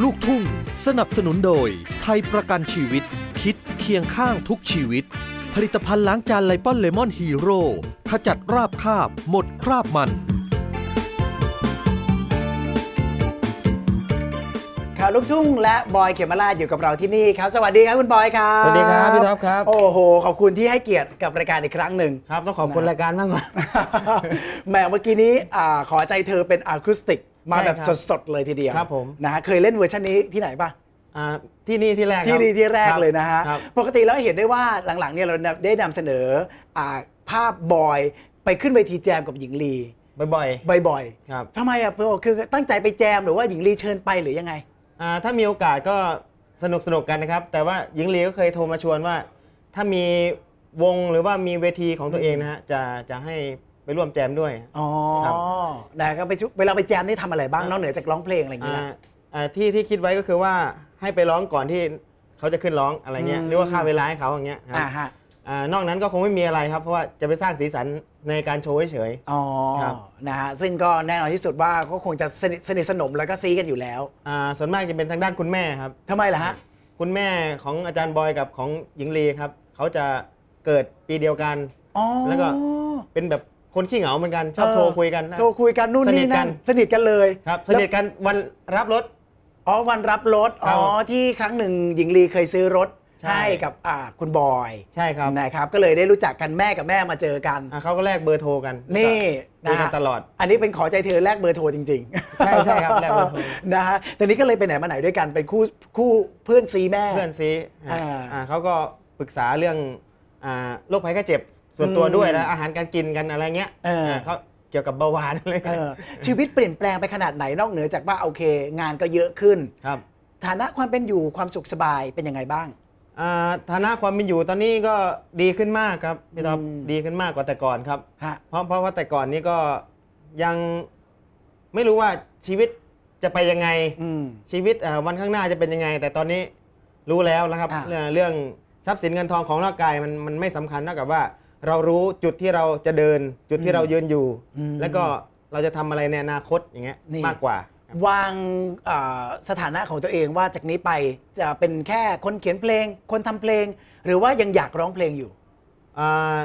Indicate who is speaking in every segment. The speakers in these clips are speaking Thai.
Speaker 1: ลูกทุ่ง สนับสนุนโดย ไทยประกันชีวิต คิดเคียงข้างทุกชีวิต ผลิตภัณฑ์ล้างจานไลป้อนเลมอนฮีโร่ขจัดราบคาบ หมดคราบมัน
Speaker 2: ข่าวลูกทุ่งและบอยเขมราชอยู่กับเราที่นี่ครับ สวัสดีครับคุณบอยครับ
Speaker 3: สวัสดีครับพี่ท็อปครับ
Speaker 2: โอ้โห ขอบคุณที่ให้เกียรติกับรายการอีกครั้งหนึ่ง
Speaker 3: ครับ ต้องขอบคุณรายการมากกว่า
Speaker 2: แหมเมื่อกี้นี้อ่าขอใจเธอเป็นอะคูสติก มาแบบ
Speaker 3: ใช่ครับ
Speaker 2: สดๆเลยทีเดียว
Speaker 3: ครับผม
Speaker 2: นะฮะเคยเล่นเวอร์ชันนี้ที่ไหนปะ
Speaker 3: อ่าที่นี่ที่แรกครับ
Speaker 2: ที่นี่ที่แรก
Speaker 3: คบ
Speaker 2: เลยนะฮะ
Speaker 3: ครับ
Speaker 2: ปกติแล้วเห็นได้ว่าหลังๆเนี่ยเราได้นำเสนออ่าภาพบอยไปขึ้นเวทีแจมกับหญิงลี
Speaker 3: บ่อย
Speaker 2: บ่อย
Speaker 3: ๆครับ
Speaker 2: ๆทำไมอะคือตั้งใจไปแจมหรือว่าหญิงลีเชิญไปหรือยังไง
Speaker 3: อ่าถ้ามีโอกาสก็สนุกสนุกกันนะครับ แต่ว่าหญิงลีก็เคยโทรมาชวนว่า ถ้ามีวงหรือว่ามีเวทีของตัวเองนะฮะจะจะให้ ไปร่วมแจมด้วย
Speaker 2: อ๋อ
Speaker 3: ครับ
Speaker 2: นะก็ไปชุเวลาไปแจมนี่ทำอะไรบ้างนอกเหนือจากร้องเพลงอะไรอย่างเงี้ย
Speaker 3: อ่าอ่าที่ที่คิดไว้ก็คือว่าให้ไปร้องก่อนที่เขาจะขึ้นร้องอะไรเงี้ย
Speaker 2: อืม
Speaker 3: หรือว่าค่าเวลาให้เขาอย่างเงี้ยครับ
Speaker 2: อ่าฮะ
Speaker 3: อ่านอกนั้นก็คงไม่มีอะไรครับเพราะว่าจะไปสร้างสีสันในการโชว์เฉย
Speaker 2: อ๋อ
Speaker 3: ครับ
Speaker 2: นะฮะ ซึ่งก็แน่นอนที่สุดว่าก็คงจะสนิทสนิทสนมแล้วก็ซีกันอยู่แล้ว
Speaker 3: ๆอ่าส่วนมากจะเป็นทางด้านคุณแม่ครับ
Speaker 2: ทำไมล่ะฮะ
Speaker 3: คุณแม่ของอาจารย์บอยกับของหญิงลีครับเขาจะเกิดปีเดียวกัน
Speaker 2: อ๋อ
Speaker 3: แล้วก็ เป็นแบบ คนขี้เหงาเหมือนกันชอบ
Speaker 2: เออ
Speaker 3: โทรคุยกัน
Speaker 2: โทรคุยกันนู่น
Speaker 3: สนิ
Speaker 2: นี่
Speaker 3: ทกั
Speaker 2: นั่
Speaker 3: น
Speaker 2: นสนิทกันเลย
Speaker 3: ครับส
Speaker 2: แล้ว
Speaker 3: นิทกันวันรับรถ
Speaker 2: อ๋อวันรับรถ
Speaker 3: ครั
Speaker 2: อ๋
Speaker 3: บ
Speaker 2: อที่ครั้งหนึ่งหญิงลีเคยซื้อรถ
Speaker 3: ใช่
Speaker 2: ให้กับอ่าคุณบอย
Speaker 3: ใช่ครับ
Speaker 2: นะครับ ก็เลยได้รู้จักกันแม่กับแม่มาเจอกัน
Speaker 3: อ่าเขาก็แลกเบอร์โทรกัน
Speaker 2: นี่
Speaker 3: คุย
Speaker 2: นะ
Speaker 3: กั
Speaker 2: ฮะ
Speaker 3: นตลอด
Speaker 2: อันนี้เป็นขอใจเธอแลกเบอร์โทรจริงๆ
Speaker 3: ใช่ใช่ครับแลกเบอร์โทร
Speaker 2: นะฮะแต่นี้ก็เลยไปไหนมาไหนด้วยกันเป็นคู่คู่เพื่อนซีแม่
Speaker 3: เพื่อนซี
Speaker 2: อ่า
Speaker 3: อ่าเขาก็ปรึกษาเรื่องอ่าโรคภัยไข้เจ็บ ส่วนตัว
Speaker 2: อืม
Speaker 3: ด้วยแล้วอาหารการกินกันอะไรเงี้ย
Speaker 2: เอออ่า
Speaker 3: เขาเกี่ยวกับเบาหวานอะไร
Speaker 2: เอ
Speaker 3: เงี้ย
Speaker 2: อชีวิตเปลี่ยนแปลงไปขนาดไหนนอกเหนือจากว่าโอเค งานก็เยอะขึ้น
Speaker 3: ครับ
Speaker 2: ฐานะความเป็นอยู่ความสุขสบายเป็นยังไงบ้าง
Speaker 3: อ่าฐานะความเป็นอยู่ตอนนี้ก็ดีขึ้นมากครับพี่ท็อป
Speaker 2: อืม
Speaker 3: ดีขึ้นมากกว่าแต่ก่อนครับ
Speaker 2: ฮะ
Speaker 3: เพราะเพราะว่าแต่ก่อนนี้ก็ยังไม่รู้ว่าชีวิตจะไปยังไง
Speaker 2: อืม
Speaker 3: ชีวิตเอ่อวันข้างหน้าจะเป็นยังไง แต่ตอนนี้รู้แล้วนะครับ
Speaker 2: อ่า
Speaker 3: เรื่องเรื่องทรัพย์สินเงินทองของร่างกายมันมันไม่สำคัญเท่ากับว่า เรารู้จุดที่เราจะเดิน จุดที่เรายืนอยู่
Speaker 2: อืม
Speaker 3: แล้วก็เราจะทำอะไรในอนาคตอย่างเงี้ย
Speaker 2: นี่
Speaker 3: มากกว่า
Speaker 2: วางอ่าสถานะของตัวเองว่าจากนี้ไปจะเป็นแค่คนเขียนเพลง คนทำเพลง หรือว่ายังอยากร้องเพลงอยู่
Speaker 3: อ่า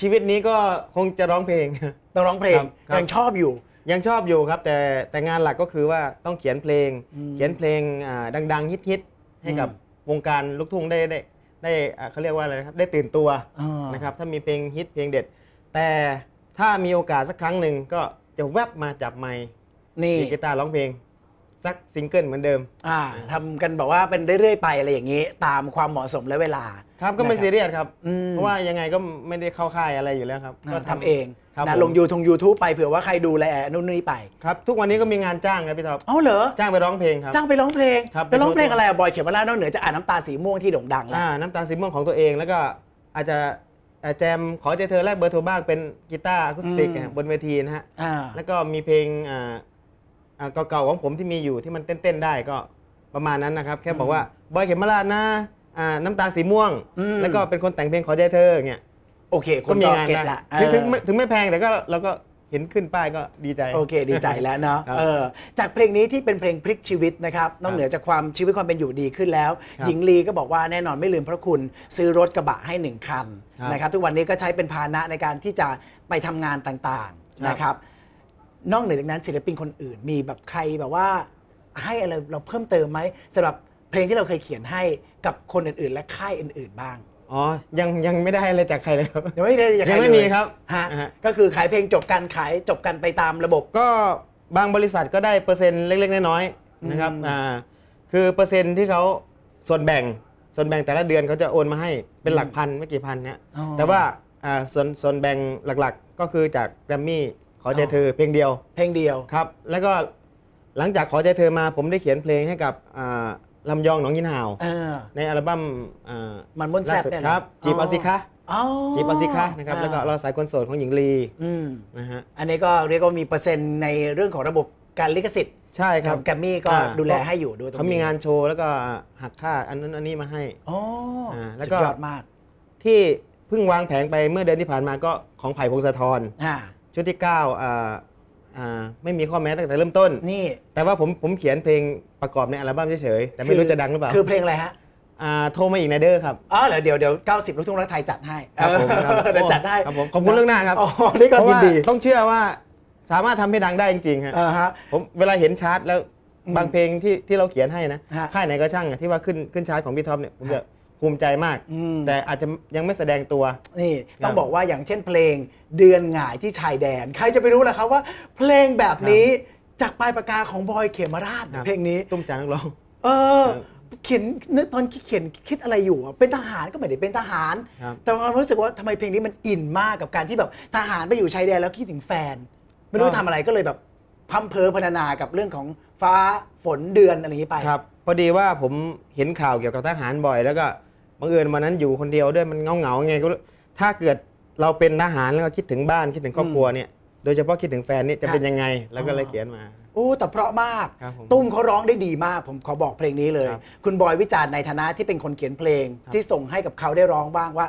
Speaker 3: ชีวิตนี้ก็คงจะร้องเพลง
Speaker 2: ต้องร้องเพลง
Speaker 3: ครับครับ
Speaker 2: ยังชอบอยู่
Speaker 3: ยังชอบอยู่ครับ แต่แต่งานหลักก็คือว่าต้องเขียนเพลง
Speaker 2: อืม
Speaker 3: เขียนเพลงอ่าดัง ๆ ฮิตๆให้กับ
Speaker 2: อื
Speaker 3: วงการลูกทุ่งได้ได้ ได้อ่าเขาเรียกว่าอะไรนะครับได้ตื่นตัว
Speaker 2: อ่า
Speaker 3: นะครับถ้ามีเพลงฮิตเพลงเด็ด แต่ถ้ามีโอกาสสักครั้งหนึ่งก็จะแวบมาจับไมค์
Speaker 2: นี่
Speaker 3: ดีดกีตาร์ร้องเพลง สักซิงเกิลเหมือนเดิม
Speaker 2: อ่าทำกันแบบว่าเป็นเรื่อยๆไปอะไรอย่างนี้ ตามความเหมาะสมและเวลา
Speaker 3: ครับก็ไม่
Speaker 2: นะ
Speaker 3: ซีเรียสครับ
Speaker 2: อืม
Speaker 3: เพราะว่ายังไงก็ไม่ได้เข้าค่ายอะไรอยู่แล้วครับ
Speaker 2: อ่า
Speaker 3: ก็
Speaker 2: ทำเอง
Speaker 3: ครับ
Speaker 2: นะ
Speaker 3: ผม
Speaker 2: ลงยูทงยูทูบไปเผื่อว่าใครดูแลนู่นนี่ไป
Speaker 3: ครับ ทุกวันนี้ก็มีงานจ้างครับพี่ท็อป
Speaker 2: เอ้าเหรอ
Speaker 3: จ้างไปร้องเพลงครับ
Speaker 2: จ้างไปร้องเพลง
Speaker 3: ครับ
Speaker 2: ไปร้องเพลง
Speaker 3: ไปโชว์ตัว
Speaker 2: อะไรอะบอยเขียนมาแล้วนอกเหนือจากอ่านน้ำตาสีม่วงที่โด่งดังแล้ว
Speaker 3: อ่าน้ำตาลสีม่วงของตัวเองแล้วก็อาจจะเอ่อแจมขอใจเธอแลกเบอร์โทรบ้างเป็นกีตาร์อะคูสติก
Speaker 2: อืม
Speaker 3: อะบนเวทีนะฮะ
Speaker 2: อ่า
Speaker 3: แล้วก็มีเพลงอ่าอ่า เก่าๆของผมที่มีอยู่ที่มันเต้นๆได้ก็ประมาณนั้นนะครับ แค่บอกว่าบอยเข็มมาลาดนะอ่าน้ำตาลสีม่วง
Speaker 2: อืม
Speaker 3: แล้วก็เป็นคนแต่งเพลงขอใจเธออย่างเงี้ย
Speaker 2: โอเคค
Speaker 3: ก็
Speaker 2: น
Speaker 3: มี
Speaker 2: ก็
Speaker 3: งาน
Speaker 2: เก็ต
Speaker 3: ได้
Speaker 2: ละ
Speaker 3: ถึงถึง
Speaker 2: เออ
Speaker 3: ไม่ถึงไม่แพงแต่ก็เราก็เห็นขึ้นป้ายก็ดีใจ
Speaker 2: โอเค ดีใจแล้วเนาะ
Speaker 3: ครับ
Speaker 2: เออจากเพลงนี้ที่เป็นเพลงพลิกชีวิตนะครับนอกเหนือจากความชีวิตความเป็นอยู่ดีขึ้นแล้ว
Speaker 3: ครับ
Speaker 2: หญิงลีก็บอกว่าแน่นอนไม่ลืมพระคุณซื้อรถกระบะให้หนึ่งคัน
Speaker 3: ครับ
Speaker 2: นะครับทุกวันนี้ก็ใช้เป็นพาหนะในการที่จะไปทำงานต่าง
Speaker 3: ครับ
Speaker 2: ๆนะครับ นอกเหนือจากนั้นศิลปินคนอื่น มีแบบใครแบบว่า ให้อะไรเราเพิ่มเติมไหมสำหรับเพลงที่เราเคยเขียนให้กับคนอื่นๆ และค่ายอื่นๆบ้าง
Speaker 3: อ๋อ ยังยังไม่ได้อะไรจากใครเลยครับ
Speaker 2: ยังไม่ได้จากใคร
Speaker 3: ยังไม่
Speaker 2: เล
Speaker 3: มีครับ
Speaker 2: ฮะ
Speaker 3: อ่าฮะ
Speaker 2: ก็คือขายเพลงจบกันขายจบกันไปตามระบบ
Speaker 3: ก็บางบริษัทก็ได้เปอร์เซ็นต์เล็ก ๆ น้อยๆนะครับ
Speaker 2: อืม
Speaker 3: อ่าคือเปอร์เซ็นต์ที่เขาส่วนแบ่งส่วนแบ่งแต่ละเดือนเขาจะโอนมาให้เป็นหลักพันไม่กี่พันนะ
Speaker 2: อ๋อ
Speaker 3: แต่ว่าอ่าส่วนส่วนแบ่งหลักๆก็คือจากแกรมมี่ข อใจ
Speaker 2: อ๋อ
Speaker 3: เธอเพลงเดียว
Speaker 2: เพลงเดียว
Speaker 3: ครับ แล้วก็หลังจากขอใจเธอมาผมได้เขียนเพลงให้กับอ่าลำยองหนองยินหาว
Speaker 2: เออ
Speaker 3: ในอัลบั้มอ่า
Speaker 2: มันม่วนแซ่บ
Speaker 3: ล่าสุด
Speaker 2: เนี่ยนะครับ
Speaker 3: จีบเอาสิคะ
Speaker 2: อ๋อ
Speaker 3: จีบเอาสิคะนะครับแล้วก็รอสายคนโสดของหญิงลี
Speaker 2: อืม
Speaker 3: นะฮะ
Speaker 2: อันนี้ก็เรียกว่ามีเปอร์เซ็นต์ในเรื่องของระบบการลิขสิทธิ์
Speaker 3: ใช่ครับ
Speaker 2: แกรมมี่ก็
Speaker 3: อ่า
Speaker 2: ดูแลให้อยู่ดูตรงนี้
Speaker 3: เขามีงานโชว์แล้วก็หักค่าอันนั้นอันนี้มาให้
Speaker 2: อ๋อ
Speaker 3: อ่าแล้
Speaker 2: สุ
Speaker 3: วก็
Speaker 2: ดยอดมาก
Speaker 3: ที่เพิ่งวางแผงไปเมื่อเดือนที่ผ่านมาก็ของไผ่พงศธร
Speaker 2: อ่า
Speaker 3: ชุดที่9อ่าอ่าไม่มีข้อแม้ตั้งแต่เริ่มต้น
Speaker 2: นี่
Speaker 3: แต่ว่าผมผมเขียนเพลงประกอบในอัลบั้มเฉยๆแต่ไม่รู้จะดังหรือเปล่า
Speaker 2: คือเพลงอะไรฮะ
Speaker 3: อ่าโทรมาอีกนะเด้อครับ
Speaker 2: อ๋อเดี๋ยวเดี๋ยวเดี๋ยว90 ลูกทุ่งรักไทยจัดให้
Speaker 3: ครับผมครับ
Speaker 2: เออเดี๋ยวจัดให้
Speaker 3: ครับผมขอบคุณเรื่องหน้าครับ
Speaker 2: อ๋อนี่ก็
Speaker 3: เพราะ
Speaker 2: ยิน
Speaker 3: ว่า
Speaker 2: ดี
Speaker 3: ต้องเชื่อว่าสามารถทำให้ดังได้จริงๆฮะ
Speaker 2: อ่าฮะ
Speaker 3: ผมเวลาเห็นชาร์ตแล้ว
Speaker 2: อืม
Speaker 3: บางเพลงที่ที่เราเขียนให้นะ
Speaker 2: ฮะ
Speaker 3: ค่ายไหนก็ช่างอะที่ว่าขึ้นขึ้นชาร์ตของพี่ท็อปเนี่ยผมจะภูมิใจมาก
Speaker 2: อืม
Speaker 3: แต่อาจจะยังไม่แสดงตัว
Speaker 2: นี่ต้อง
Speaker 3: ครับ
Speaker 2: บอกว่าอย่างเช่นเพลง เดือนหงายที่ชายแดน ใครจะไปรู้ล่ะครับว่า เพลงแบบนี้จากปลายปากกาของบอยเขมราช
Speaker 3: ครับ
Speaker 2: เพลงนี้
Speaker 3: ตุ้มจานนักร้อง
Speaker 2: เออ
Speaker 3: ครับ
Speaker 2: เขียนนึกตอนเขียนคิดอะไรอยู่อะเป็นทหารก็ไม่ได้เป็นทหาร
Speaker 3: ครับ
Speaker 2: แต่ความรู้สึกว่าทำไมเพลงนี้มันอินมากกับการที่แบบทหารไปอยู่ชายแดนแล้วคิดถึงแฟน ไม่รู้ทำอะไรก็เลยแบบพัมเพอพรรณนากับเรื่องของฟ้าฝนเดือนอะไรอย่างนี้ไป
Speaker 3: ครับพอดีว่าผมเห็นข่าวเกี่ยวกับทหารบ่อย แล้วก็บังเอิญวันนั้นอยู่คนเดียวด้วยมันเงาเงาๆไงก็รู้ถ้าเกิด เราเป็นทหารแล้วก็คิดถึงบ้านคิดถึงครอบครัวเนี่ยโดยเฉพาะคิดถึงแฟนนี่จะเป็นยังไงแล้วก็เลยเขียนมา
Speaker 2: โอ้แต่เพราะมาก
Speaker 3: ครับผม
Speaker 2: ตุ้มเขาร้องได้ดีมาก ผมขอบอกเพลงนี้เลย
Speaker 3: ครับ
Speaker 2: คุณบอยวิจารณ์ในฐานะที่เป็นคนเขียนเพลง
Speaker 3: ครับ
Speaker 2: ที่ส่งให้กับเขาได้ร้องบ้างว่า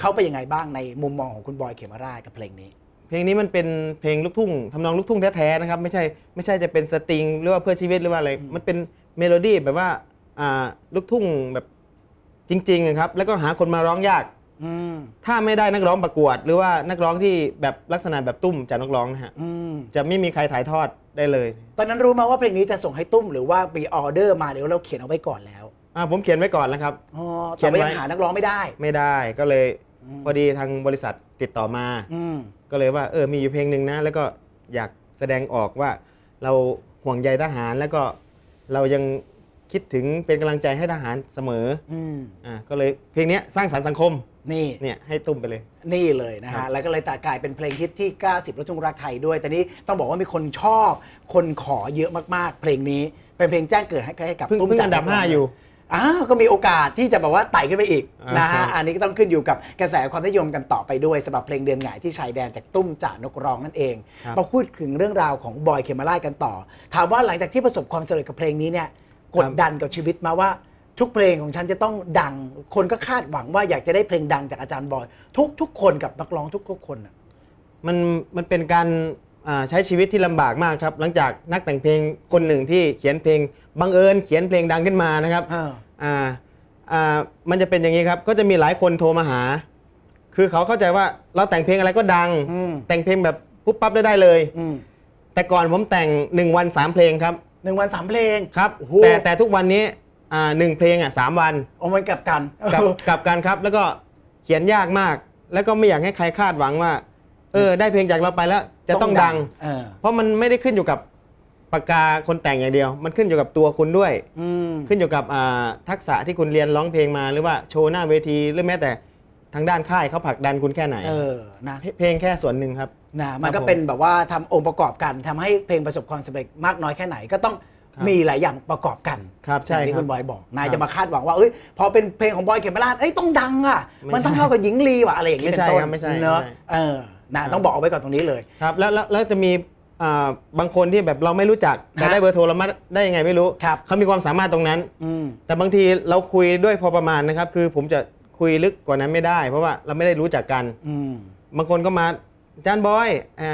Speaker 2: เขาเป็นยังไงบ้างในมุมมองของคุณบอยเขมราชกับเพลงนี้
Speaker 3: เพลงนี้มันเป็นเพลงลูกทุ่งทำนองลูกทุ่งแท้ๆนะครับไม่ใช่ไม่ใช่จะเป็นสตริงหรือว่าเพื่อชีวิตหรือว่าอะไรมันเป็นเมโลดี้แบบว่าอ่าลูกทุ่งแบบจริงๆอะครับแล้วก็หาคนมาร้องยาก
Speaker 2: อืม
Speaker 3: ถ้าไม่ได้นักร้องประกวด หรือว่านักร้องที่แบบลักษณะแบบตุ้มจากนักร้องนะฮะ
Speaker 2: อืม
Speaker 3: จะไม่มีใครถ่ายทอดได้เลย
Speaker 2: ตอนนั้นรู้มาว่าเพลงนี้จะส่งให้ตุ้มหรือว่ามีออเดอร์มาเดี๋ยวเราเขียนเอาไว้ก่อนแล้ว
Speaker 3: อ่าผมเขียนไว้ก่อนแล้วครับ
Speaker 2: อ๋อ
Speaker 3: เขี
Speaker 2: แต่
Speaker 3: ยน
Speaker 2: ว่า
Speaker 3: ไว้
Speaker 2: ยังหานักร้องไม่ได้
Speaker 3: ไม่ได้ก็เลย
Speaker 2: อืม
Speaker 3: พอดีทางบริษัทติดต่อมา
Speaker 2: อืม
Speaker 3: ก็เลยว่าเออมีอยู่เพลงหนึ่งนะ แล้วก็อยากแสดงออกว่าเราห่วงใยทหารแล้วก็เรายังคิดถึงเป็นกำลังใจให้ทหารเสมอ
Speaker 2: อืม
Speaker 3: อ่าก็เลยเพลงเนี้ยสร้างสรรค์สังคม
Speaker 2: นี่
Speaker 3: เนี่ยให้ตุ้มไปเลย
Speaker 2: นี่เลยนะ
Speaker 3: ครั
Speaker 2: ฮะ
Speaker 3: บ
Speaker 2: แล้วก็เลยแต่กลายเป็นเพลงฮิตที่ 90ลูกทุ่งรักไทยด้วย แต่นี้ต้องบอกว่ามีคนชอบ คนขอเยอะมากๆ เพลงนี้เป็นเพลงแจ้งเกิดให้ให้กับ
Speaker 3: เพิ่ง
Speaker 2: ตุ้ม
Speaker 3: เพิ่ง
Speaker 2: จั
Speaker 3: อันดับ
Speaker 2: กร
Speaker 3: 5อยู่
Speaker 2: อ้าวก็มีโอกาสที่จะแบบว่าไต่ขึ้นไปอีก
Speaker 3: อ่าน
Speaker 2: นะ
Speaker 3: ครั
Speaker 2: ฮะ
Speaker 3: บ
Speaker 2: อันนี้ก็ต้องขึ้นอยู่กับกระแสความนิยมกันต่อไปด้วยสำหรับเพลงเดือนหงายที่ชายแดนจากตุ้มจ่านกร้องนั่นเอง
Speaker 3: ครับ
Speaker 2: มาพูดถึงเรื่องราวของบอยเคมาราชกันต่อ ถามว่าหลังจากที่ประสบความสำเร็จกับเพลงนี้เนี่ยกดดันกับชีวิตมาว่า ทุกเพลงของฉันจะต้องดัง คนก็คาดหวังว่าอยากจะได้เพลงดังจากอาจารย์บอย ทุกทุกคนกับนักร้องทุกทุกคนน่ะ
Speaker 3: มันมันเป็นการอ่าใช้ชีวิตที่ลำบากมากครับ หลังจากนักแต่งเพลงคนหนึ่งที่เขียนเพลงบังเอิญเขียนเพลงดังขึ้นมานะครับ
Speaker 2: อ่า
Speaker 3: อ่าอ่ามันจะเป็นอย่างนี้ครับ ก็จะมีหลายคนโทรมาหา คือเขาเข้าใจว่าเราแต่งเพลงอะไรก็ดัง
Speaker 2: อืม
Speaker 3: แต่งเพลงแบบปุ๊บปั๊บได้ได้เลย
Speaker 2: อืม
Speaker 3: แต่ก่อนผมแต่ง 1 วัน 3 เพลงครับ
Speaker 2: หนึ่งวันสามเพลง
Speaker 3: ครับ
Speaker 2: โอ้โห
Speaker 3: แต่แต่ทุกวันนี้ อ่าหนึ่งเพลงอะสามวัน
Speaker 2: เอามันกลับกัน
Speaker 3: กับกับกันครับ แล้วก็เขียนยากมาก แล้วก็ไม่อยากให้ใครคาดหวังว่า เออ ได้เพลงจากเราไปแล้ว จะต้องดัง
Speaker 2: เออ
Speaker 3: เพราะมันไม่ได้ขึ้นอยู่กับปากกาคนแต่งอย่างเดียว มันขึ้นอยู่กับตัวคุณด้วย
Speaker 2: อืม
Speaker 3: ขึ้นอยู่กับอ่าทักษะที่คุณเรียนร้องเพลงมาหรือว่าโชว์หน้าเวทีหรือแม้แต่ทางด้านค่ายเขาผลักดันคุณแค่ไหน
Speaker 2: เออนะ
Speaker 3: เพเพลงแค่ส่วนหนึ่งครับ
Speaker 2: นะมัน
Speaker 3: ครั
Speaker 2: ก็
Speaker 3: บผม
Speaker 2: เป็นแบบว่าทำองค์ประกอบกันทำให้เพลงประสบความสำเร็จมากน้อยแค่ไหนก็ต้อง
Speaker 3: ครับ
Speaker 2: มีหลายอย่างประกอบกัน
Speaker 3: ครับใช่
Speaker 2: อย่างที่
Speaker 3: ครับ
Speaker 2: คุณบอยบอกนาย
Speaker 3: ครับ
Speaker 2: จะมาคาดหวังว่าเอ้ยพอเป็นเพลงของบอยเขมราชเอ้ยต้องดังอะ
Speaker 3: ไม่
Speaker 2: มันต้อง
Speaker 3: ใช่
Speaker 2: เท่ากับหญิงลีว่ะอะไรอย่างนี้
Speaker 3: ไม่
Speaker 2: เป็น
Speaker 3: ใช่
Speaker 2: ต้น
Speaker 3: ครับไม่ใช่
Speaker 2: เนอะ
Speaker 3: ไม่ใช่
Speaker 2: เออนะครับต้องบอกเอาไว้ก่อนตรงนี้เลย
Speaker 3: ครับแล้วแล้วแล้วจะมีอ่าบางคนที่แบบเราไม่รู้จักแต่
Speaker 2: ฮะ
Speaker 3: ได้เบอร์โทรเรามาได้ยังไงไม่รู้
Speaker 2: ครับ
Speaker 3: เขามีความสามารถตรงนั้น
Speaker 2: อืม
Speaker 3: แต่บางทีเราคุยด้วยพอประมาณนะครับ คือผมจะคุยลึกกว่านั้นไม่ได้ เพราะว่าเราไม่ได้รู้จักกัน
Speaker 2: อืม
Speaker 3: บางคนก็มาอาจารย์บอยอ่า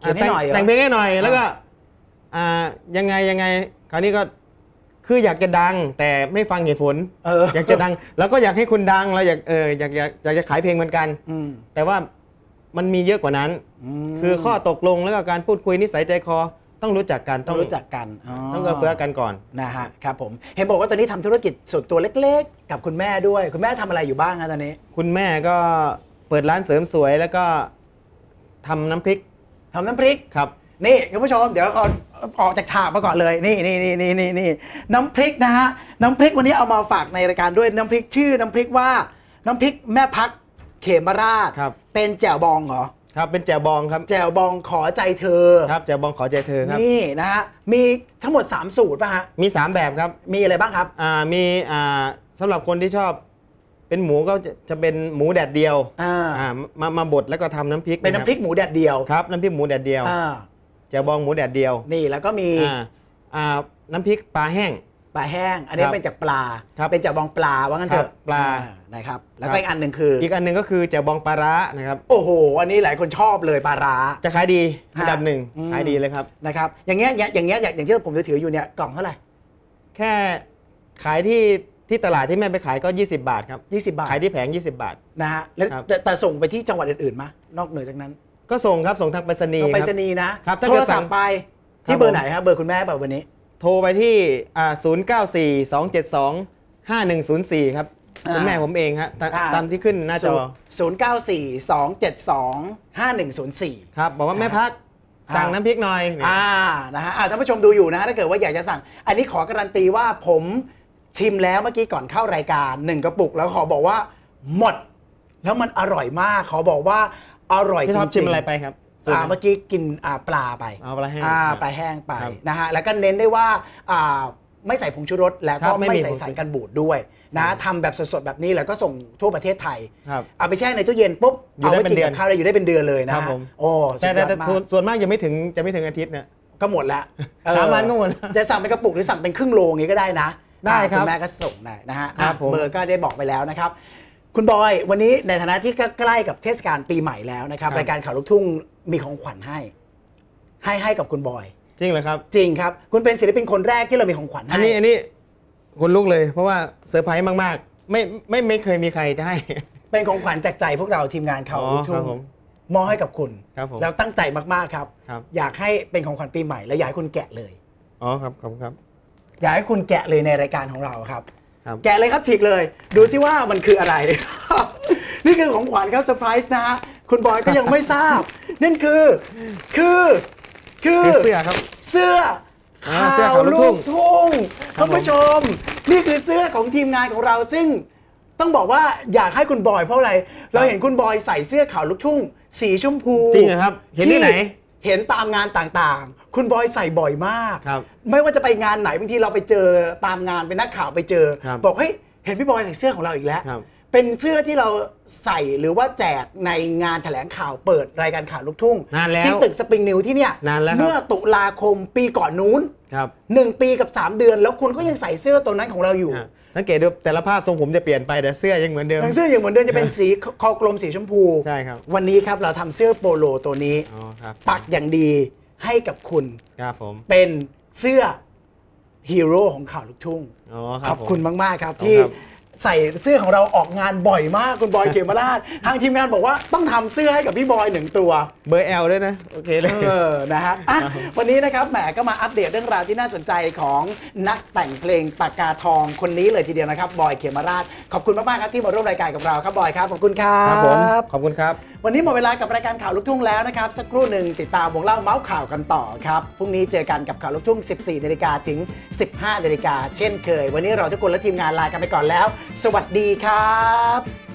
Speaker 2: เขียนให้หน่อยเหรอ
Speaker 3: แต่งเพลงให้หน่อยแล้วก็อ่ายังไงยังไง คราวนี้ก็คืออยากจะดังแต่ไม่ฟังเหตุผล
Speaker 2: เออ
Speaker 3: อยากจะดัง แล้วก็อยากให้คุณดังเราอยากเอออยากอยากอยากจะขายเพลงเหมือนกัน
Speaker 2: อืม
Speaker 3: แต่ว่ามันมีเยอะกว่านั้น
Speaker 2: ม
Speaker 3: คือข้อตกลงแล้วก็การพูดคุยนิสัยใจคอต้องรู้จักกัน
Speaker 2: ต้องรู้จักกัน
Speaker 3: ต้องเอื้อเฟื้อกันก่อน
Speaker 2: นะฮะครับผมเห็นบอกว่าตอนนี้ทำธุรกิจส่วนตัวเล็กๆ กับคุณแม่ด้วย คุณแม่ทำอะไรอยู่บ้างฮะตอนนี้
Speaker 3: คุณแม่ก็เปิดร้านเสริมสวยแล้วก็ทำน้ำพริก
Speaker 2: ทำน้ำพริก
Speaker 3: ครับ
Speaker 2: นี่คุณผู้ชมเดี๋ยวเอาออกจากฉากมาก่อนเลยนี่นี่นี่นี่นี่นี่น้ำพริกนะฮะน้ำพริกวันนี้เอามาฝากในรายการด้วยน้ำพริกชื่อน้ำพริกว่า น้ำพริกแม่พักเขมราช
Speaker 3: ครับ
Speaker 2: เป็นแจ่วบองเหรอ
Speaker 3: ครับเป็นแจ่วบองครับ
Speaker 2: แจ่วบองขอใจเธอ
Speaker 3: ครับแจ่วบองขอใจเธอครับ
Speaker 2: นี่นะฮะมีทั้งหมด 3 สูตรป่ะฮะ
Speaker 3: มี 3 แบบครับ
Speaker 2: มีอะไรบ้างครับ
Speaker 3: อ่ามีอ่าสำหรับคนที่ชอบเป็นหมูก็จะจะเป็นหมูแดดเดียว
Speaker 2: อ่า
Speaker 3: อ่ามามาบดแล้วก็ทำน้ำพริก
Speaker 2: เป็นน้ำพริกหมูแดดเดียว
Speaker 3: ครับน้ำพริกหมูแดดเดียว
Speaker 2: อ่า
Speaker 3: แจ่วบองหมูแดดเดียว
Speaker 2: นี่แล้วก็มี
Speaker 3: อ่าอ่าน้ำพริกปลาแห้ง
Speaker 2: ปลาแห้ง อันนี้
Speaker 3: ครับ
Speaker 2: เป็นจากปลา
Speaker 3: ครับ
Speaker 2: เป็นจากบองปลาว่างั้นเถ
Speaker 3: ครั
Speaker 2: อะ
Speaker 3: บปลา
Speaker 2: อ่นะครับ แล้วก็อีกอันหนึ่งคืออ
Speaker 3: อีกอันหนึ่งก็คือแจ่วบองปลาร้านะครับ
Speaker 2: โอ้โห อันนี้หลายคนชอบเลยปลาร้า
Speaker 3: จะขายดี
Speaker 2: ฮะ
Speaker 3: อันดับหนึ่ง
Speaker 2: อืม
Speaker 3: ขายดีเลยครับ
Speaker 2: นะครับ อย่างเงี้ยอย่างเงี้ยอย่างอย่างที่ผมถืออยู่เนี่ยกล่องเท่าไหร่
Speaker 3: แค่ขายที่ที่ตลาดที่แม่ไปขายก็ 20 บาทครับ
Speaker 2: 20 บาท
Speaker 3: ขายที่แผง 20 บาท
Speaker 2: นะฮะแล้ว
Speaker 3: ครับ
Speaker 2: แต่แต่ส่งไปที่จังหวัดอื่นๆไหมนอกเหนือจากนั้น
Speaker 3: ก็ส่งครับส่งทางไปรษณีย์
Speaker 2: ต้องไป
Speaker 3: ค
Speaker 2: ส
Speaker 3: รับ
Speaker 2: นีย์นะครับ
Speaker 3: ถ้า
Speaker 2: โท
Speaker 3: เกิ
Speaker 2: ร
Speaker 3: ดสั่
Speaker 2: ศัพ
Speaker 3: ง
Speaker 2: ท์ไป
Speaker 3: ครั
Speaker 2: ที่
Speaker 3: บ
Speaker 2: เบอ
Speaker 3: ผ
Speaker 2: ร์
Speaker 3: ม
Speaker 2: ไหนครับ เบอร์คุณแม่เปล่าวันนี้
Speaker 3: โทรไปที่อ่า094 272 5104 ครับ
Speaker 2: อ่า
Speaker 3: คุณแม่ผมเองฮะตา
Speaker 2: อ่า
Speaker 3: ตามที่ขึ้นหน้าจอ
Speaker 2: ศูนย์เก้าสี่สองเจ็ดสองห้าหนึ่งศูนย์สี่
Speaker 3: ครับ บอกว่าแม่พัก
Speaker 2: อ่า
Speaker 3: สั่งน้ำพริกหน่อย
Speaker 2: อ่านะฮะอ่าท่านผู้ชมดูอยู่นะฮะถ้าเกิดว่าอยากจะสั่ง อันนี้ขอการันตีว่าผมชิมแล้วเมื่อกี้ก่อนเข้ารายการหนึ่งกระปุก แล้วขอบอกว่าหมด แล้วมันอร่อยมาก ขอบอกว่า อร่อยจ
Speaker 3: พี่ท็อป
Speaker 2: ริ
Speaker 3: ชิ
Speaker 2: ง
Speaker 3: ม
Speaker 2: ๆ
Speaker 3: อะไรไปครับสูตร
Speaker 2: อ่า
Speaker 3: ไหน
Speaker 2: เมื่อกี้กินอ่าปลาไป
Speaker 3: เอาปลาแห้ง
Speaker 2: อ่า
Speaker 3: ครับ
Speaker 2: ปลาแห้งไป
Speaker 3: ครับ
Speaker 2: นะฮะแล้วก็เน้นได้ว่าอ่าไม่ใส่ผงชูรสและ
Speaker 3: ครั
Speaker 2: ก็
Speaker 3: บไม่
Speaker 2: ไม่
Speaker 3: มี
Speaker 2: ใส่
Speaker 3: ผงชูรส
Speaker 2: สารกันบูดด้วยนะทำแบบสดๆแบบนี้แล้วก็ส่งทั่วประเทศไทย
Speaker 3: ครับ
Speaker 2: เอาไปแช่ในตู้เย็นปุ๊บ
Speaker 3: อยู่
Speaker 2: เอา
Speaker 3: ได้
Speaker 2: ไว้
Speaker 3: เป็น
Speaker 2: กิน
Speaker 3: เดือ
Speaker 2: กันบข้าวได้อยู่ได้เป็นเดือนเลยนะครับ
Speaker 3: ผม
Speaker 2: โอ้สุ
Speaker 3: แต่
Speaker 2: ดย
Speaker 3: แต่
Speaker 2: อด
Speaker 3: แต่
Speaker 2: มาก
Speaker 3: ส่วนส่วนมากยังไม่ถึงจะไม่ถึงอาทิตย์เนี่ย
Speaker 2: ก็หมดแล้วเออ
Speaker 3: สามวันก็หมดแล้ว
Speaker 2: จะสั่งเป็นกระปุกหรือสั่งเป็นครึ่งโลอย่างงี้ก็ได้นะ
Speaker 3: ได้ครับ
Speaker 2: ณแม่ก็ส่งได้นะฮะ
Speaker 3: ครับ
Speaker 2: อะ
Speaker 3: ผม
Speaker 2: เบอร์ก็ได้บอกไปแล้วนะครับ คุณบอย วันนี้ในฐานะที่ใกล้กับเทศกาลปีใหม่แล้วนะครับ รายการข่าวลูกทุ่งมีของขวัญให้ ให้ให้กับคุณบอย
Speaker 3: จริงเหรอครับ
Speaker 2: จริงครับ คุณเป็นศิลปินคนแรกที่เรามีของขวัญให้
Speaker 3: อันนี้อันนี้คนลุกเลยเพราะว่าเซอร์ไพรส์มากๆ ไม่ไม่ไม่เคยมีใครจะให้
Speaker 2: เป็นของขวัญจากใจพวกเราทีมงานข่าว
Speaker 3: อ๋อ
Speaker 2: ลูกทุ่
Speaker 3: ครั
Speaker 2: ง
Speaker 3: บผม
Speaker 2: มอบให้กับคุณ
Speaker 3: ครับผม
Speaker 2: แล้วตั้งใจมากๆครับ
Speaker 3: ครับ
Speaker 2: อยากให้เป็นของขวัญปีใหม่และอยากให้คุณแกะเลย
Speaker 3: อ๋อครับขอบคุณครับ
Speaker 2: อยากให้คุณแกะเลยในรายการของเราครับ
Speaker 3: ครับ
Speaker 2: แกะเลยครับฉีกเลย ดูซิว่ามันคืออะไร นี่คือของขวัญครับเซอร์ไพรส์นะฮะคุณบอยก็ยังไม่ทราบ นั่นคือ คือ คือ
Speaker 3: คือเสื้อครับ
Speaker 2: เสื้อ
Speaker 3: อ่าเสื้อข่าวลูกทุ่ง
Speaker 2: ทุ่ง
Speaker 3: ครั
Speaker 2: ท่า
Speaker 3: บ
Speaker 2: นผู้ชม นี่คือเสื้อของทีมงานของเราซึ่งต้องบอกว่าอยากให้คุณบอยเพราะอะไร เราเห็นคุณบอยใส่เสื้อขาวลูกทุ่ง สีชมพู
Speaker 3: จริงเหรอครับเห็นที่ไหน
Speaker 2: เห็นตามงานต่างๆ คุณบอยใส่บ่อยมาก
Speaker 3: ครับ
Speaker 2: ไม่ว่าจะไปงานไหนบางทีเราไปเจอตามงานเป็นนักข่าวไปเจอ
Speaker 3: ครับ
Speaker 2: บอกเฮ้ยเห็นพี่บอยใส่เสื้อของเราอีกแล้ว
Speaker 3: ครับ
Speaker 2: เป็นเสื้อที่เราใส่หรือว่าแจกในงานแถลงข่าวเปิดรายการข่าวลูกทุ่ง
Speaker 3: นานแล้ว
Speaker 2: ที่ตึกสปริงนิวที่เนี่ย
Speaker 3: นานแล้วครับ
Speaker 2: เมื่อตุลาคมปีก่อนนู้น
Speaker 3: ครับ
Speaker 2: หนึ่งปีกับ 3 เดือน แล้วคุณก็ยังใส่เสื้อตัวนั้นของเราอยู่
Speaker 3: อะ สังเกตดูแต่ละภาพทรงผมจะเปลี่ยนไปแต่เสื้อยังเหมือนเดิม
Speaker 2: ทั้งเสื้ออย่างเหมือนเดิมจะเป็นสีคอกลมสีชมพู
Speaker 3: ใช่ครับ
Speaker 2: วันนี้ครับเราทำเสื้อโปโลตัวนี้
Speaker 3: อ๋อครับ
Speaker 2: ปักอย่างดีให้กับคุณ
Speaker 3: ครับผม
Speaker 2: เป็นเสื้อฮีโร่ของข่าวลูกทุ่ง
Speaker 3: อ๋อค
Speaker 2: ข
Speaker 3: รั
Speaker 2: อ
Speaker 3: บบผม
Speaker 2: คุณมากๆครับ
Speaker 3: ขอบคุณ
Speaker 2: ที่
Speaker 3: ครับ
Speaker 2: ใส่เสื้อของเราออกงานบ่อยมากคุณบอยเขมราชทางทีมงานบอกว่าต้องทำเสื้อให้กับพี่บอยหนึ่งตัว
Speaker 3: เบอร์แอลด้วยนะ โอเคเลย
Speaker 2: เออ นะฮะอะวันนี้นะครับ แหม ก็มาอัปเดตเรื่องราวที่น่าสนใจของนักแต่งเพลงปากกาทองคนนี้เลยทีเดียวนะครับ บอยเขมราช ขอบคุณมากๆครับที่มาร่วมรายการกับเราครับ บอยครับ ขอบคุณครับ
Speaker 3: ครับผม ขอบคุณครับ
Speaker 2: วันนี้หมดเวลากับรายการข่าวลูกทุ่งแล้วนะครับ สักครู่หนึ่งติดตามวงเล่าเมาส์ข่าวกันต่อครับ พรุ่งนี้เจอกันกับข่าวลูกทุ่ง 14นาฬิกาถึง 15นาฬิกาเช่นเคย วันนี้เราทุกคนและทีมงานลากันไปก่อนแล้วสวัสดีครับ